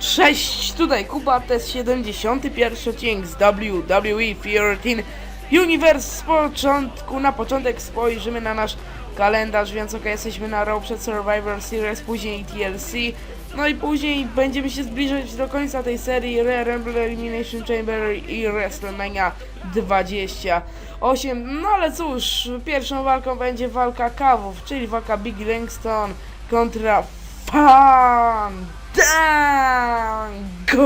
Cześć, tutaj Kuba, to jest 71 odcinek z WWE 13 Universe. Z początku, na początek spojrzymy na nasz kalendarz, więc ok, jesteśmy na Raw przed Survivor Series, później TLC. No i później będziemy się zbliżać do końca tej serii Royal Rumble Elimination Chamber i WrestleMania 28. No ale cóż, pierwszą walką będzie walka kawów, czyli walka Big Langston kontra Fandango!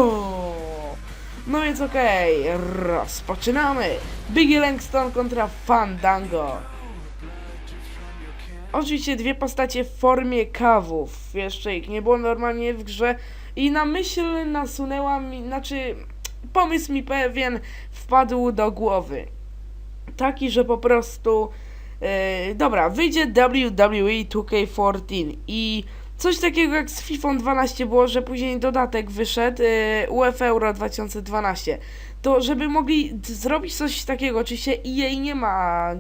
No więc okej, rozpoczynamy! Biggie Langston kontra Fandango. Oczywiście dwie postacie w formie kawów. Jeszcze ich nie było normalnie w grze. I na myśl nasunęła mi, znaczy pomysł mi pewien wpadł do głowy. Taki, że po prostu e, dobra, wyjdzie WWE 2K14 i coś takiego jak z FIFA 12 było, że później dodatek wyszedł e, UEFA Euro 2012. To żeby mogli zrobić coś takiego, oczywiście EA nie ma,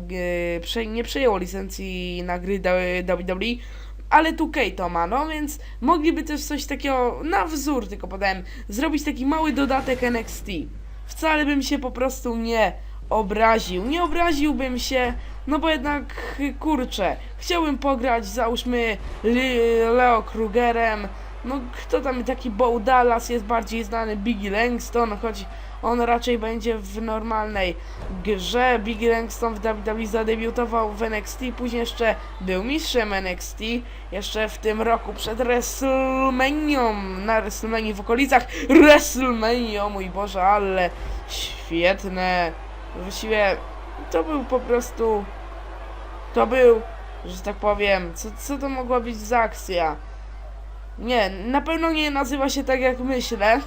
e, prze, nie przejęło licencji na gry WWE, ale 2K to ma, no więc mogliby też coś takiego, na wzór tylko podałem, zrobić taki mały dodatek NXT. Wcale bym się po prostu nie obraził. Nie obraziłbym się, no bo jednak, kurczę, chciałbym pograć, załóżmy, Le- Leo Krugerem, no kto tam taki Bo Dallas jest bardziej znany, Biggie Langston, choć on raczej będzie w normalnej grze. Biggie Langston w WWE zadebiutował w NXT, później jeszcze był mistrzem NXT, jeszcze w tym roku przed WrestleManią, na WrestleManii w okolicach WrestleMania, mój Boże, ale świetne. Właściwie to był po prostu, to był, że tak powiem, co, co to mogła być za akcja? Nie, na pewno nie nazywa się tak jak myślę,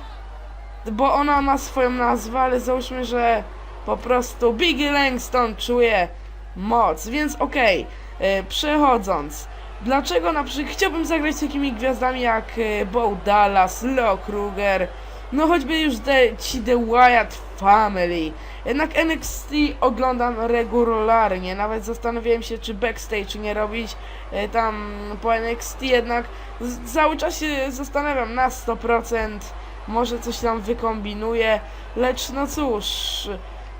bo ona ma swoją nazwę, ale załóżmy, że po prostu Biggie Langston czuje moc, więc okej, e, przechodząc. Dlaczego na przykład chciałbym zagrać z takimi gwiazdami jak e, Bo Dallas, Leo Kruger, no choćby już te, ci The Wyatt Family. Jednak NXT oglądam regularnie, nawet zastanawiałem się czy backstage nie robić e, tam po NXT, jednak cały czas się zastanawiam na 100%, może coś tam wykombinuję, lecz no cóż,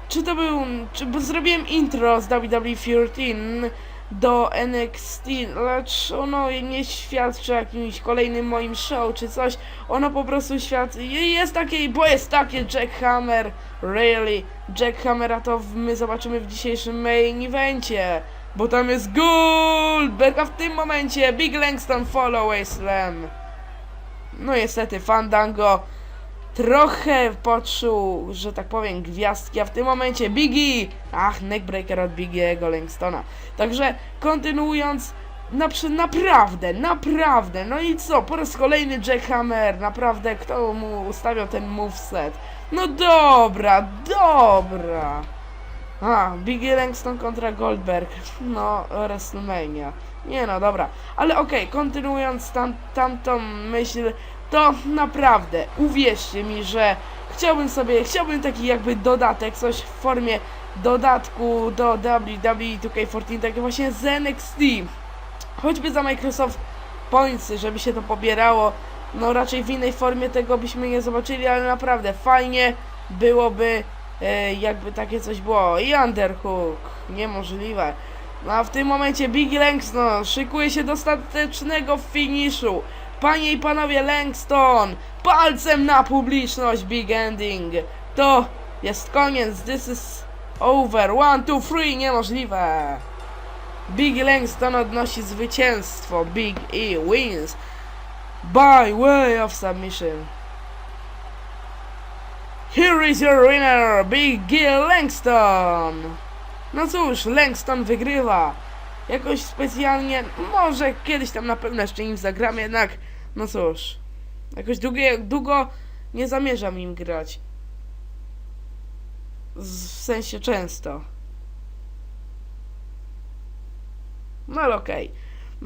czy to był, czy, bo zrobiłem intro z WWE13 do NXT, lecz ono nie świadczy o jakimś kolejnym moim show czy coś, ono po prostu świadczy, jest takie, bo jest takie Jackhammer, really, Jackhammera to my zobaczymy w dzisiejszym main evencie, bo tam jest Goldberg, a w tym momencie Big Langston Follow Slam. No niestety Fandango trochę poczuł, że tak powiem, gwiazdki, a w tym momencie Biggie! Ach, neckbreaker od Biggiego Langstona. Także kontynuując, na, przy- naprawdę, naprawdę, no i co, po raz kolejny Jackhammer, naprawdę, kto mu ustawiał ten moveset? No dobra, dobra! A, Biggie Langston kontra Goldberg, no, WrestleMania. Nie no, dobra, ale okej, kontynuując tam, tamtą myśl, to naprawdę, uwierzcie mi, że chciałbym sobie, chciałbym taki jakby dodatek, coś w formie dodatku do WWE 2K14, takie właśnie z NXT, choćby za Microsoft Pointsy, żeby się to pobierało, no raczej w innej formie tego byśmy nie zobaczyli, ale naprawdę fajnie byłoby, e, jakby takie coś było. I Underhook, niemożliwe. No a w tym momencie Big Langston szykuje się do ostatecznego finiszu. Panie i panowie Langston, palcem na publiczność Big Ending. To jest koniec, this is over. One, two, three, niemożliwe. Big Langston odnosi zwycięstwo. Big E wins by way of submission. Here is your winner, Big G Langston. No cóż, Langston wygrywa. Jakoś specjalnie, może kiedyś tam na pewno jeszcze im zagram, jednak, no cóż, jakoś długo, długo nie zamierzam im grać. W sensie często. No ale okej.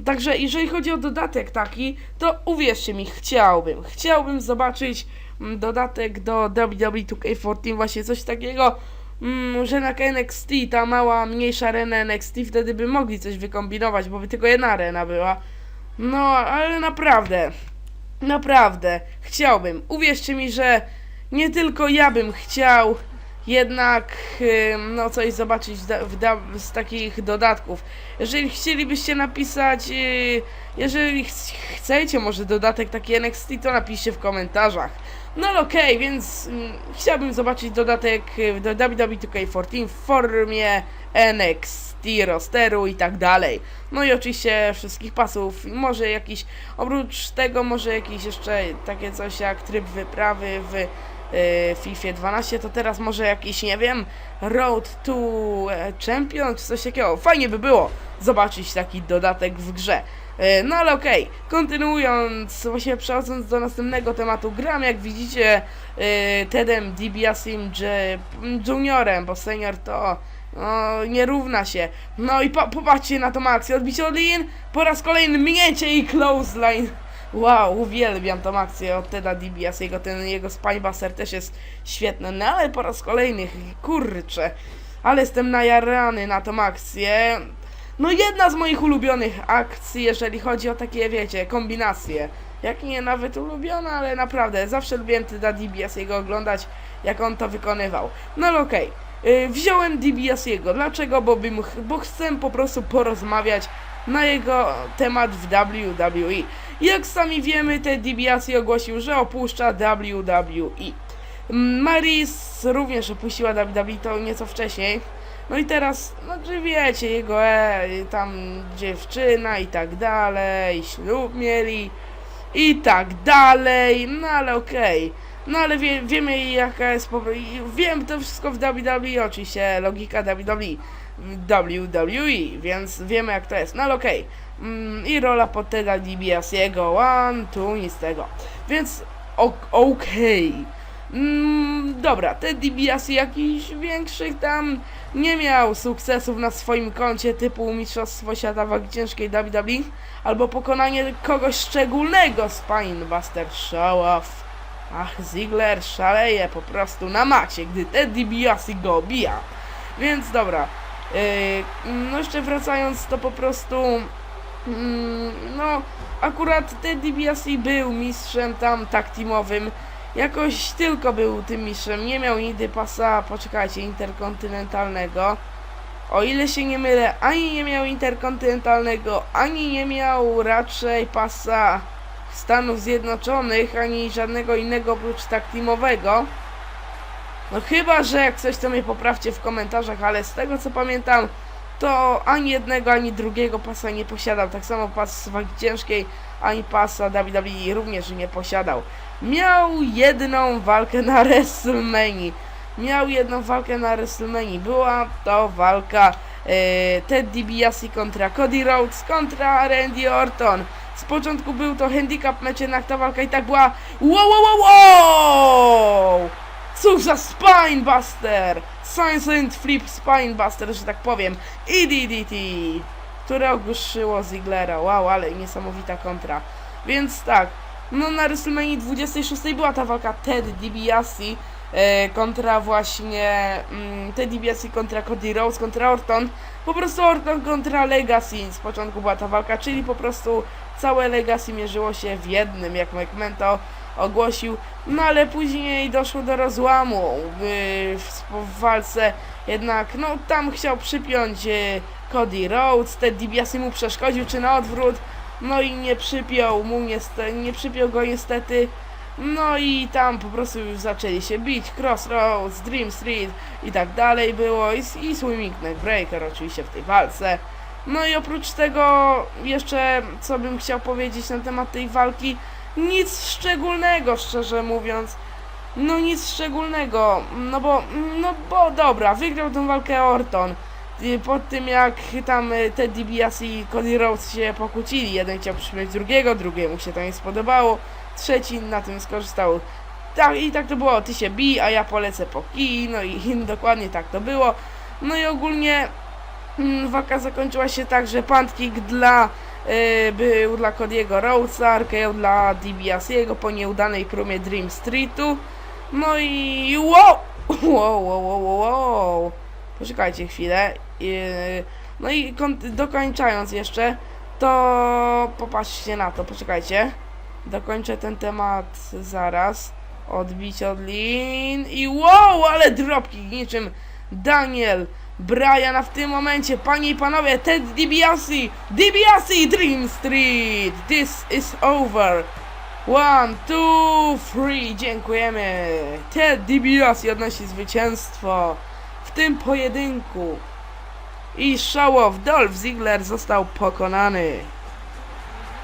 Także jeżeli chodzi o dodatek taki, to uwierzcie mi, chciałbym. Chciałbym zobaczyć mm, dodatek do WWE 2K14, właśnie coś takiego, mm, że na NXT, ta mała, mniejsza arena NXT, wtedy by mogli coś wykombinować, bo by tylko jedna arena była. No, ale naprawdę. Naprawdę, chciałbym. Uwierzcie mi, że nie tylko ja bym chciał jednak no coś zobaczyć w, z takich dodatków. Jeżeli chcielibyście napisać, yy, jeżeli ch chcecie może dodatek taki NXT, to napiszcie w komentarzach. No okej, więc mm, chciałbym zobaczyć dodatek y, do WWE 2K14 w formie NXT, rosteru i tak dalej. No i oczywiście wszystkich pasów, może jakiś, oprócz tego może jakieś jeszcze takie coś jak tryb wyprawy w y, FIFA 12, to teraz może jakiś, nie wiem, Road to e, Champion czy coś takiego. Fajnie by było zobaczyć taki dodatek w grze. E, No ale okej, kontynuując, właściwie przechodząc do następnego tematu, gram jak widzicie e, Tedem DiBiasim Juniorem, bo senior to no, nie równa się. No i po, popatrzcie na tą akcję, odbicie od Lin, po raz kolejny minięcie i clothesline. Wow, uwielbiam tą akcję od Teda DiBiasiego, ten jego Spinebuster też jest świetny, no ale po raz kolejny, kurczę, ale jestem najarany na tą akcję. No jedna z moich ulubionych akcji, jeżeli chodzi o takie, wiecie, kombinacje. Jak nie nawet ulubiona, ale naprawdę, zawsze lubiłem Teda DiBiasiego oglądać, jak on to wykonywał. No ale okej, yy, wziąłem DiBiasiego, dlaczego? Bo, bym, bo chcę po prostu porozmawiać na jego temat w WWE. Jak sami wiemy, Ted DiBiase ogłosił, że opuszcza WWE. Maris również opuściła WWE to nieco wcześniej. No i teraz, no czy wiecie, jego e, tam dziewczyna i tak dalej, ślub mieli i tak dalej, no ale okej. No ale wie, wiemy jaka jest, wiem to wszystko w WWE, oczywiście logika WWE, WWE, więc wiemy jak to jest, no ale okej. Mm, I rola pod Teda DiBiasiego, one, two, nic z tego. Więc ok- okej. Mm, dobra, Ted DiBiase jakichś większych tam nie miał sukcesów na swoim koncie typu Mistrzostwo Świata Wagi Ciężkiej WWE albo pokonanie kogoś szczególnego Spinebuster Show off. Ach, Ziggler szaleje po prostu na macie, gdy Ted DiBiase go obija. Więc dobra, yy, no jeszcze wracając to po prostu no akurat Ted DiBiase był mistrzem tam tak teamowym Jakoś tylko był tym mistrzem, nie miał nigdy pasa, poczekajcie, interkontynentalnego. O ile się nie mylę, ani nie miał interkontynentalnego, ani nie miał raczej pasa Stanów Zjednoczonych, ani żadnego innego oprócz tak teamowego. No chyba, że jak coś to mnie poprawcie w komentarzach, ale z tego co pamiętam, to ani jednego, ani drugiego pasa nie posiadał. Tak samo pas wagi ciężkiej, ani pasa WWE również nie posiadał. Miał jedną walkę na WrestleMania. Miał jedną walkę na WrestleMania. Była to walka e, Ted DiBiase kontra Cody Rhodes kontra Randy Orton. Z początku był to handicap mecz, jednak ta walka i tak była wow, wow, wow, wow! Cóż za Spinebuster! Silent Flip Spinebuster, że tak powiem. I DDT, które ogłuszyło Ziglera. Wow, ale niesamowita kontra. Więc tak, no na WrestleMania 26 była ta walka Ted DiBiase e, kontra właśnie mm, Ted DiBiase kontra Cody Rhodes kontra Orton. Po prostu Orton kontra Legacy. Z początku była ta walka, czyli po prostu całe Legacy mierzyło się w jednym, jak McMahon to ogłosił. No ale później doszło do rozłamu w, w, walce. Jednak no tam chciał przypiąć e, Cody Rhodes, Ted DiBiase mu przeszkodził, czy na odwrót. No i nie przypiął mu niestety, nie przypiął go niestety. No i tam po prostu już zaczęli się bić, Crossroads, Dream Street i tak dalej było i, i Swimming Neck Breaker oczywiście w tej walce. No i oprócz tego jeszcze co bym chciał powiedzieć na temat tej walki, nic szczególnego szczerze mówiąc. No nic szczególnego, no bo, no bo dobra, wygrał tę walkę Orton. Po tym jak tam y, Ted DiBiase i Cody Rhodes się pokłócili, jeden chciał przyjąć drugiego, drugiemu się to nie spodobało, trzeci na tym skorzystał. Tak, I tak to było, ty się bij, a ja polecę po kij, no i dokładnie tak to było. No i ogólnie mm, walka zakończyła się tak, że puntkick dla był dla Cody'ego Rhodesa, RKO dla DiBiase'ego po nieudanej próbie Dream Streetu. No i wow! Wow, wow, wow, wow. Poczekajcie chwilę. Yy, no i dokończając jeszcze, to popatrzcie na to, poczekajcie. Dokończę ten temat zaraz. Odbić od lin i wow, ale dropkick niczym Daniel Bryan, a w tym momencie, panie i panowie, Ted DiBiase, DiBiase Dream Street, this is over. One, two, three, dziękujemy. Ted DiBiase odnosi zwycięstwo w tym pojedynku. I show of Dolph Ziggler został pokonany.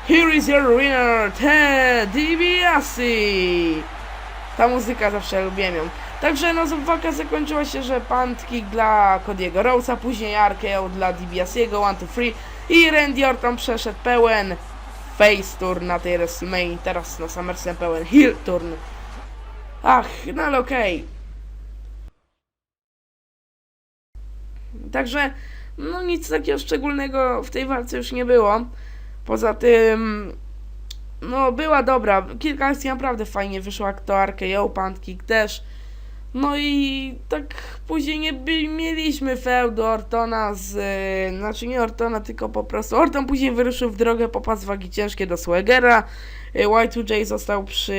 Here is your winner, Ted DiBiase. Ta muzyka zawsze lubiłem ją. Także no walka zakończyła się, że punt kick dla Cody'ego Rose'a, później RKO dla DiBiase'ego, 1, 2, 3 i Randy Orton przeszedł pełen face turn na tej WrestleMania, teraz na SummerSlam pełen heel turn. Ach, no ale okej. Także, no nic takiego szczególnego w tej walce już nie było. Poza tym, no była dobra. Kilka akcji naprawdę fajnie wyszło, jak to RKO, kick też. No i tak później nie by, mieliśmy feudu Ortona z... y, Znaczy nie Ortona, tylko po prostu Orton później wyruszył w drogę po pas wagi ciężkie do Swagera. Y, Y2J został przy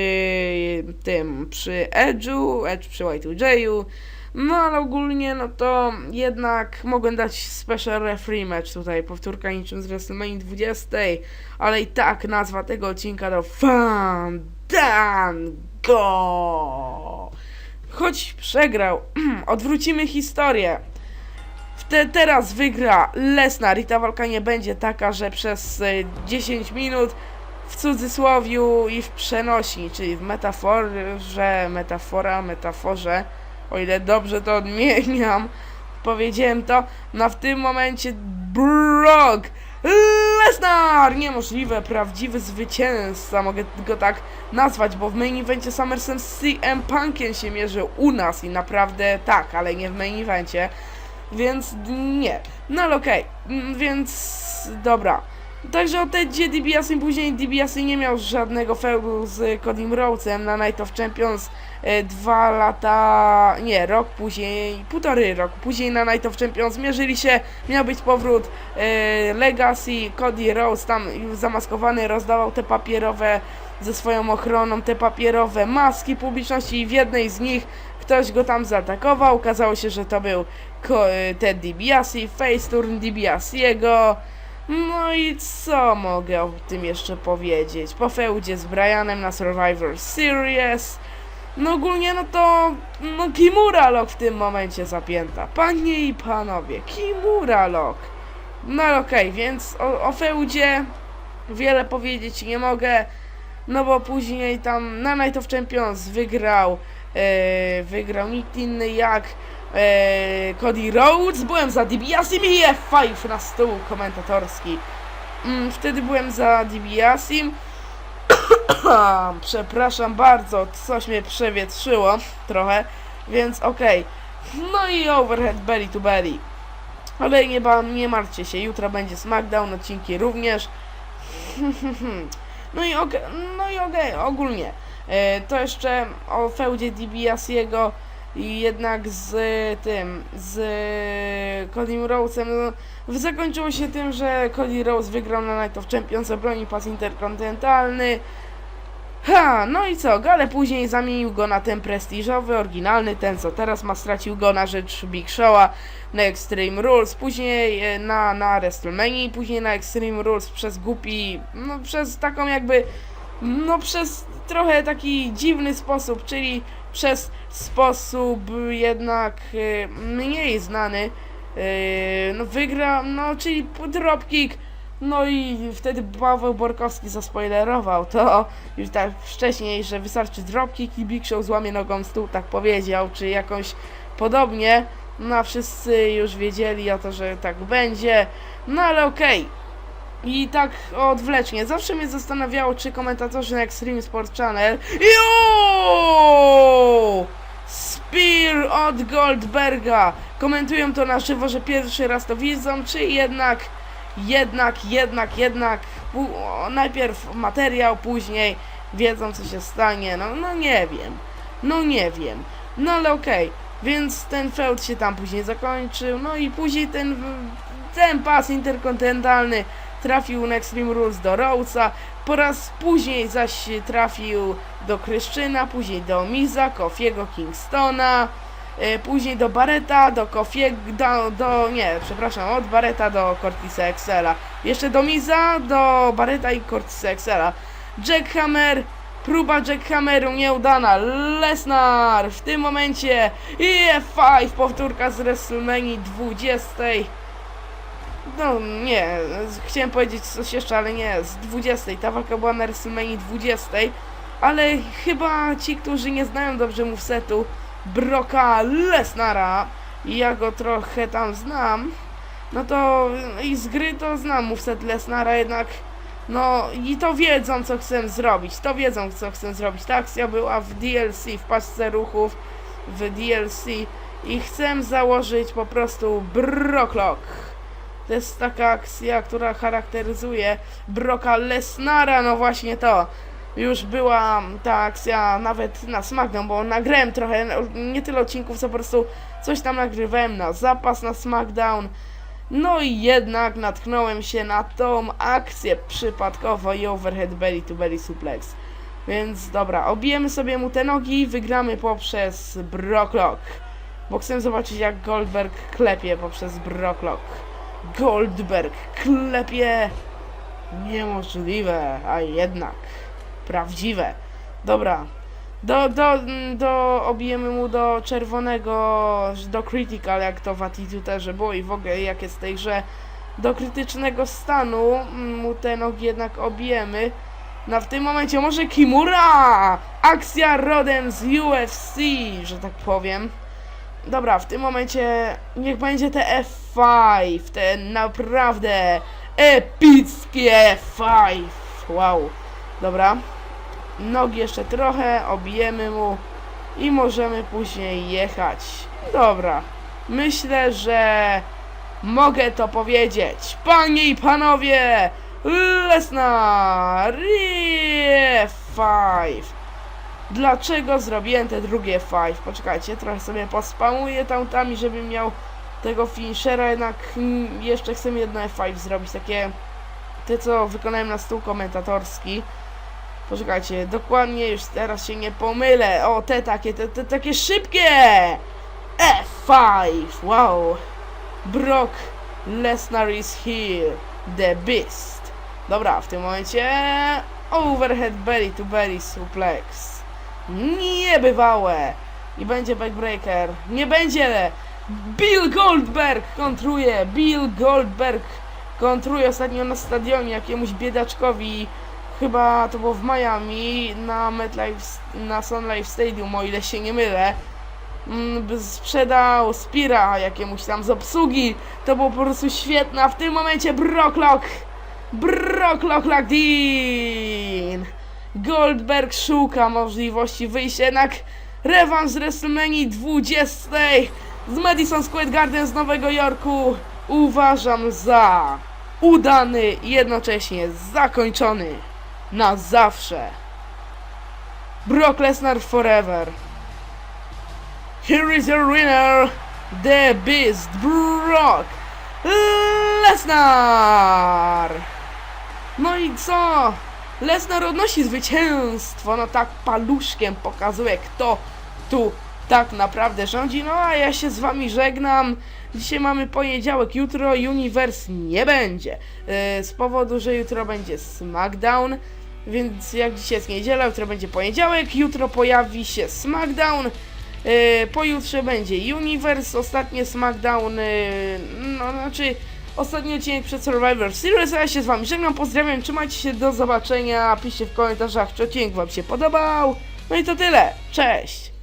tym, przy Edge'u, Edge przy Y2J'u. No ale ogólnie no to jednak mogłem dać special referee match tutaj, powtórka niczym z WrestleMania 20, ale i tak nazwa tego odcinka to Fandango! Choć przegrał, odwrócimy historię. Wte, teraz wygra Lesnar i ta walka nie będzie taka, że przez e, 10 minut w cudzysłowiu i w przenosi, czyli w metaforze, metafora, metaforze, o ile dobrze to odmieniam, powiedziałem to, no w tym momencie Brock Lesnar! Niemożliwe, prawdziwy zwycięzca, mogę go tak nazwać, bo w main evencie SummerSlam z CM Punkiem się mierzył u nas i naprawdę tak, ale nie w main evencie, więc nie. No ale okej, mm, więc dobra. Także o Tedzie DiBiase później. DiBiase nie miał żadnego feudu z Codym Rhodesem na Night of Champions. E, dwa lata, nie, rok później, półtory roku później na Night of Champions mierzyli się, miał być powrót e, Legacy, Cody Rhodes tam zamaskowany rozdawał te papierowe ze swoją ochroną, te papierowe maski publiczności i w jednej z nich ktoś go tam zaatakował, okazało się, że to był e, Ted DiBiase, face turn DiBiase'ego, no i co mogę o tym jeszcze powiedzieć? Po feudzie z Brianem na Survivor Series. No ogólnie no to no Kimura Lock w tym momencie zapięta. Panie i panowie, Kimura Lock. No okej, więc o, o feudzie wiele powiedzieć nie mogę. No bo później tam na Night of Champions wygrał e, wygrał nikt inny jak e, Cody Rhodes. Byłem za DiBiasim i F5 na stół komentatorski. Mm, wtedy byłem za DiBiasim. Przepraszam bardzo, coś mnie przewietrzyło trochę, więc okej. No i overhead belly to belly. Ale nie, nie martwcie się, jutro będzie SmackDown, odcinki również. no i okej, no i okej, ogólnie. E, to jeszcze o feudzie DiBiase'ego i jednak z tym, z Codym Rhodesem, no, zakończyło się tym, że Cody Rhodes wygrał na Night of Champions, obroni pas interkontynentalny. Ha, no i co, ale później zamienił go na ten prestiżowy, oryginalny, ten co teraz ma, stracił go na rzecz Big Show'a na Extreme Rules, później e, na, na WrestleMania, później na Extreme Rules przez głupi, no przez taką jakby, no przez trochę taki dziwny sposób, czyli przez sposób jednak e, mniej znany, e, no wygra, no czyli dropkick, no i wtedy Paweł Borkowski zaspoilerował to już tak wcześniej, że wystarczy dropkick i Big Show złamie nogą stół, tak powiedział, czy jakąś podobnie. No a wszyscy już wiedzieli o to, że tak będzie. No ale okej. I tak odwlecznie. Zawsze mnie zastanawiało, czy komentatorzy na Extreme Sport Channel. Jo! Spear od Goldberga. Komentują to na żywo, że pierwszy raz to widzą, czy jednak, jednak, jednak, jednak. najpierw materiał, później wiedzą, co się stanie. No, no nie wiem. No nie wiem. No ale okej. Więc ten feud się tam później zakończył. No i później ten, ten pas interkontynentalny trafił na Extreme Rules do Rhodesa, po raz później zaś trafił do Kryszczyna, później do Miza, Kofiego, Kingstona, e, później do Barreta, do Kofiego, do, do, nie, przepraszam, od Barreta do Cortisa Excela, jeszcze do Miza, do Barreta i Cortisa Excela. Jackhammer, próba Jackhammeru nieudana, Lesnar w tym momencie i F5, powtórka z WrestleMania 20. No nie, chciałem powiedzieć coś jeszcze, ale nie, z 20. Ta walka była na WrestleMania 20. Ale chyba ci, którzy nie znają dobrze movesetu Broka Lesnara ja go trochę tam znam, no to i z gry to znam moveset Lesnara, jednak no i to wiedzą co chcę zrobić, to wiedzą co chcę zrobić. Ta akcja była w DLC, w paczce ruchów w DLC i chcę założyć po prostu Brocklock. To jest taka akcja, która charakteryzuje Broka Lesnara, no właśnie to. Już była ta akcja nawet na SmackDown, bo nagrałem trochę, no, nie tyle odcinków, co po prostu coś tam nagrywałem na zapas na SmackDown. No i jednak natknąłem się na tą akcję przypadkowo i overhead belly to belly suplex. Więc dobra, obijemy sobie mu te nogi i wygramy poprzez Brocklock. Bo chcę zobaczyć jak Goldberg klepie poprzez Brocklock. Goldberg klepie niemożliwe, a jednak prawdziwe. Dobra. Do, do, do, obijemy mu do czerwonego, do critical, jak to w Attitude było i w ogóle jak jest tej grze. Do krytycznego stanu mm, mu te nogi jednak obijemy. No w tym momencie może Kimura! Akcja rodem z UFC, że tak powiem. Dobra, w tym momencie niech będzie te F5, te naprawdę epickie F5. Wow. Dobra. Nogi jeszcze trochę, obijemy mu i możemy później jechać. Dobra. Myślę, że mogę to powiedzieć. Panie i panowie, Lesnar F5. Dlaczego zrobiłem te drugie 5? Poczekajcie, trochę sobie pospamuję tamtami, żebym miał tego finishera, jednak mm, jeszcze chcę jedno F5 zrobić, takie te co wykonałem na stół komentatorski. Poczekajcie, dokładnie już teraz się nie pomylę. O, te takie, te, te takie szybkie! F5! Wow! Brock Lesnar is here. The Beast. Dobra, w tym momencie overhead belly to belly suplex. Niebywałe. I będzie backbreaker. Nie będzie. Bill Goldberg kontruje. Bill Goldberg kontruje ostatnio na stadionie jakiemuś biedaczkowi. Chyba to było w Miami na MetLife, na Sun Life Stadium, o ile się nie mylę. Mm, sprzedał Spira jakiemuś tam z obsługi. To było po prostu świetne. A w tym momencie Brocklock. Brocklock Dean. Goldberg szuka możliwości wyjścia, jednak rewanż WrestleMania 20 z Madison Square Garden z Nowego Jorku uważam za udany i jednocześnie zakończony na zawsze. Brock Lesnar forever. Here is your winner, the Beast Brock Lesnar. No i co? Lesnar odnosi zwycięstwo, no tak paluszkiem pokazuje kto tu tak naprawdę rządzi. No a ja się z wami żegnam. Dzisiaj mamy poniedziałek, jutro Universe nie będzie. Yy, z powodu, że jutro będzie SmackDown. Więc jak dzisiaj jest niedziela, jutro będzie poniedziałek, jutro pojawi się SmackDown. Yy, pojutrze będzie Universe, ostatnie SmackDown, yy, no znaczy ostatni odcinek przed Survivor Series, ja się z wami żegnam, pozdrawiam, trzymajcie się, do zobaczenia, piszcie w komentarzach, czy odcinek wam się podobał. No i to tyle, cześć!